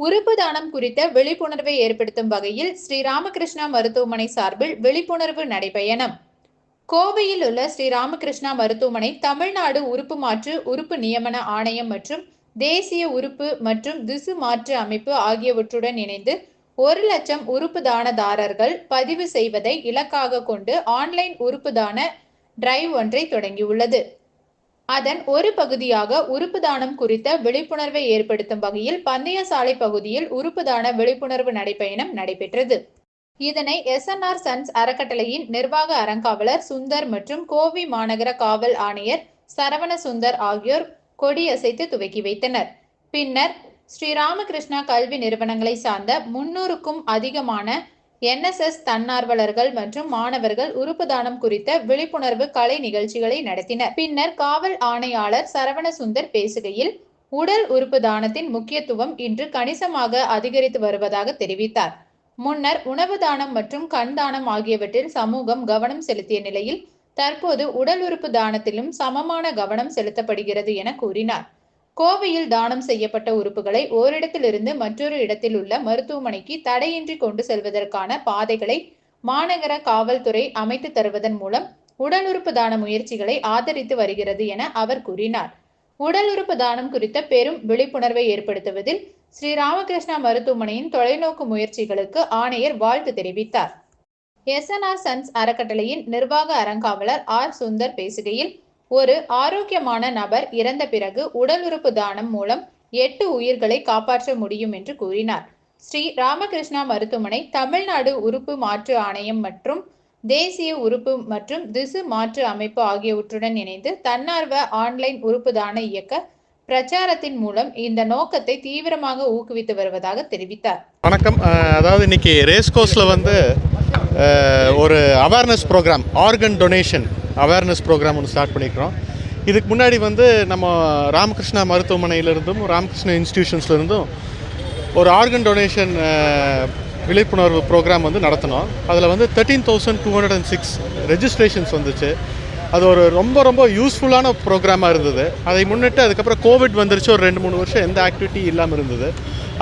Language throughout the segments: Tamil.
உறுப்பு தானம் குறித்த விழிப்புணர்வை ஏற்படுத்தும் வகையில் ஸ்ரீ ராமகிருஷ்ணா மருத்துவமனை சார்பில் விழிப்புணர்வு நடைபயணம். கோவையில் உள்ள ஸ்ரீ ராமகிருஷ்ணா மருத்துவமனை தமிழ்நாடு உறுப்பு மாற்று உறுப்பு நியமன ஆணையம் மற்றும் தேசிய உறுப்பு மற்றும் திசு மாற்று அமைப்பு ஆகியவற்றுடன் இணைந்து ஒரு லட்சம் உறுப்பு தானதாரர்கள் பதிவு செய்வதை இலக்காக கொண்டு ஆன்லைன் உறுப்பு தான டிரைவ் ஒன்றை தொடங்கியுள்ளது. அதன் ஒரு பகுதியாக உறுப்பு தானம் குறித்த விழிப்புணர்வை ஏற்படுத்தும் வகையில் பந்தயசாலை பகுதியில் உறுப்பு தான விழிப்புணர்வு நடைப்பயணம் நடைபெற்றது. இதனை எஸ்என்ஆர் சன்ஸ் அறக்கட்டளையின் நிர்வாக அறங்காவலர் சுந்தர் மற்றும் கோவை மாநகர காவல் ஆணையர் சரவண சுந்தர் ஆகியோர் கொடியசைத்து துவக்கி வைத்தனர். பின்னர் ஸ்ரீ ராமகிருஷ்ணா கல்வி நிறுவனங்களை சார்ந்த முன்னூறுக்கும் அதிகமான என்எஸ்எஸ் தன்னார்வலர்கள் மற்றும் மாணவர்கள் உறுப்பு தானம் குறித்த விழிப்புணர்வு கலை நிகழ்ச்சிகளை நடத்தினர். பின்னர் காவல் ஆணையாளர் சரவண சுந்தர் பேசுகையில் உடல் உறுப்பு தானத்தின் முக்கியத்துவம் இன்று கணிசமாக அதிகரித்து வருவதாக தெரிவித்தார். முன்னர் உணவு தானம் மற்றும் கண் தானம் ஆகியவற்றில் சமூகம் கவனம் செலுத்திய நிலையில் தற்போது உடல் உறுப்பு தானத்திலும் சமமான கவனம் செலுத்தப்படுகிறது என கூறினார். கோவையில் தானம் செய்யப்பட்ட உறுப்புகளை ஓரிடத்திலிருந்து மற்றொரு இடத்தில் உள்ள மருத்துவமனைக்கு தடையின்றி கொண்டு செல்வதற்கான பாதைகளை மாநகர காவல்துறை அமைத்து தருவதன் மூலம் உடல் உறுப்பு தான முயற்சிகளை ஆதரித்து வருகிறது என அவர் கூறினார். உடல் உறுப்பு தானம் குறித்த பெரும் விழிப்புணர்வை ஏற்படுத்துவதில் ஸ்ரீ ராமகிருஷ்ணா மருத்துவமனையின் தொலைநோக்கு முயற்சிகளுக்கு ஆணையர் வாழ்த்து தெரிவித்தார். எஸ்என்ஆர் சன்ஸ் அறக்கட்டளையின் நிர்வாக அறங்காவலர் ஆர் சுந்தர் பேசுகையில் ஒரு ஆரோக்கியமான நபர் இறந்த பிறகு உடல் உறுப்பு தானம் மூலம் எட்டு உயிர்களை காப்பாற்ற முடியும் என்று கூறினார். ஸ்ரீ ராமகிருஷ்ணா மருத்துவமனை தமிழ்நாடு உறுப்பு மாற்று ஆணையம் மற்றும் தேசிய உறுப்பு மற்றும் திசு மாற்று அமைப்பு ஆகியவற்றுடன் இணைந்து தன்னார்வ ஆன்லைன் உறுப்பு தான இயக்க பிரச்சாரத்தின் மூலம் இந்த நோக்கத்தை தீவிரமாக ஊக்குவித்து வருவதாக தெரிவித்தார். வணக்கம். அதாவது இன்னைக்கு ரேஸ் கோர்ஸில் வந்து ஒரு awareness program organ donation awareness program ஒன்று ஸ்டார்ட் பண்ணியிருக்கிறோம் இதுக்கு முன்னாடி வந்து நம்ம ராமகிருஷ்ணா மருத்துவமனையிலிருந்தும் ராமகிருஷ்ணா இன்ஸ்டிடியூஷன்ஸ்லேருந்தும் ஒரு ஆர்கன் டொனேஷன் விழிப்புணர்வு ப்ரோக்ராம் வந்து நடத்தினோம். அதில் வந்து thirteen thousand two hundred and six registrations வந்துச்சு. அது ஒரு ரொம்ப ரொம்ப யூஸ்ஃபுல்லான ப்ரோக்ராமாக இருந்தது. அதை முன்னிட்டு அதுக்கப்புறம் கோவிட் வந்துருச்சு. ஒரு ரெண்டு மூணு வருஷம் எந்த ஆக்டிவிட்டி இல்லாமல் இருந்தது.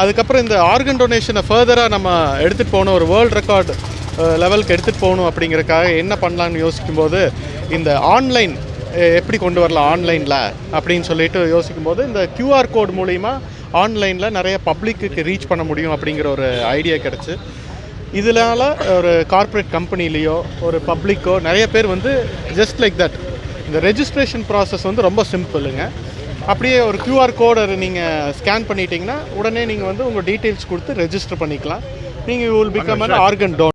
அதுக்கப்புறம் இந்த ஆர்கன் டொனேஷனை ஃபர்தராக நம்ம எடுத்துகிட்டு போகணும். ஒரு வேர்ல்ட் ரெக்கார்டு லெவலுக்கு எடுத்துகிட்டு போகணும் அப்படிங்கிறக்காக என்ன பண்ணலான்னு யோசிக்கும்போது இந்த ஆன்லைன் எப்படி கொண்டு வரலாம் ஆன்லைனில் அப்படின்னு சொல்லிட்டு யோசிக்கும்போது இந்த QR கோட் மூலிமா ஆன்லைனில் நிறைய பப்ளிக்கு ரீச் பண்ண முடியும் அப்படிங்கிற ஒரு ஐடியா கிடச்சி. இதனால ஒரு கார்ப்பரேட் கம்பெனிலேயோ ஒரு பப்ளிக்கோ நிறைய பேர் வந்து ஜஸ்ட் லைக் தட் இந்த ரெஜிஸ்ட்ரேஷன் ப்ராசஸ் வந்து ரொம்ப சிம்பிளுங்க அப்படியே ஒரு QR கோடை நீங்கள் ஸ்கேன் பண்ணிட்டீங்கன்னா உடனே நீங்கள் வந்து உங்கள் டீட்டெயில்ஸ் கொடுத்து ரெஜிஸ்டர் பண்ணிக்கலாம். நீங்கள் will become an organ donor